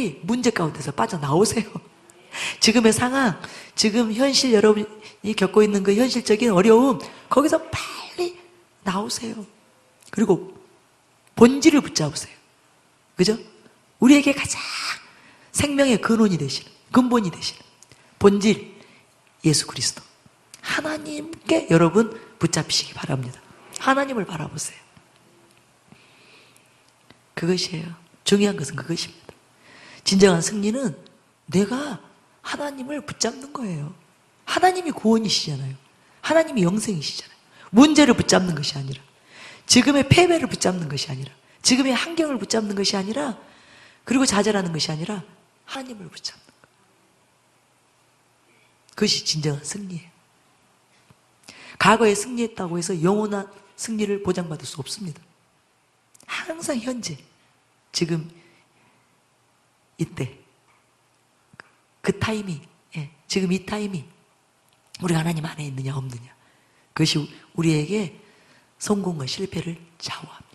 빨리 문제 가운데서 빠져나오세요. 지금의 상황, 지금 현실 여러분이 겪고 있는 그 현실적인 어려움, 거기서 빨리 나오세요. 그리고 본질을 붙잡으세요. 그죠? 우리에게 가장 생명의 근원이 되시는, 근본이 되시는 본질, 예수 그리스도. 하나님께 여러분 붙잡히시기 바랍니다. 하나님을 바라보세요. 그것이에요. 중요한 것은 그것입니다. 진정한 승리는 내가 하나님을 붙잡는 거예요. 하나님이 구원이시잖아요. 하나님이 영생이시잖아요. 문제를 붙잡는 것이 아니라, 지금의 패배를 붙잡는 것이 아니라, 지금의 환경을 붙잡는 것이 아니라, 그리고 좌절하는 것이 아니라, 하나님을 붙잡는 거. 그것이 진정한 승리예요. 과거에 승리했다고 해서 영원한 승리를 보장받을 수 없습니다. 항상 현재, 지금, 이때, 그 타이밍, 예, 지금 이 타이밍, 우리가 하나님 안에 있느냐, 없느냐. 그것이 우리에게 성공과 실패를 좌우합니다.